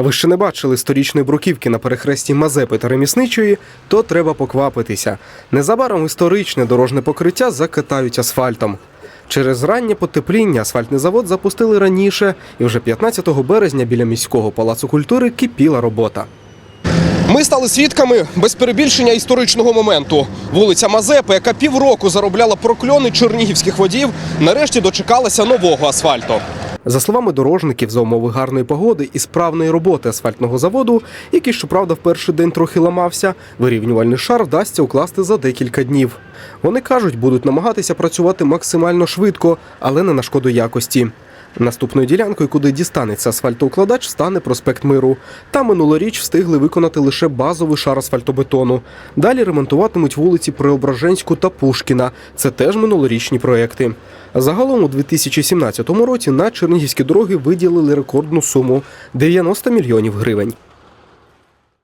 Ви ще не бачили сторічної бруківки на перехресті Мазепи та Ремісничої, то треба поквапитися. Незабаром історичне дорожне покриття закатають асфальтом. Через раннє потепління асфальтний завод запустили раніше, і вже 15 березня біля міського палацу культури кипіла робота. Ми стали свідками без перебільшення історичного моменту. Вулиця Мазепи, яка півроку заробляла прокльони чернігівських водіїв, нарешті дочекалася нового асфальту. За словами дорожників, за умови гарної погоди і справної роботи асфальтного заводу, який, щоправда, в перший день трохи ламався, вирівнювальний шар вдасться укласти за декілька днів. Вони кажуть, будуть намагатися працювати максимально швидко, але не на шкоду якості. Наступною ділянкою, куди дістанеться асфальтоукладач, стане проспект Миру. Там минулоріч встигли виконати лише базовий шар асфальтобетону. Далі ремонтуватимуть вулиці Преображенську та Пушкіна. Це теж минулорічні проекти. Загалом у 2017 році на чернігівські дороги виділили рекордну суму 90 мільйонів гривень.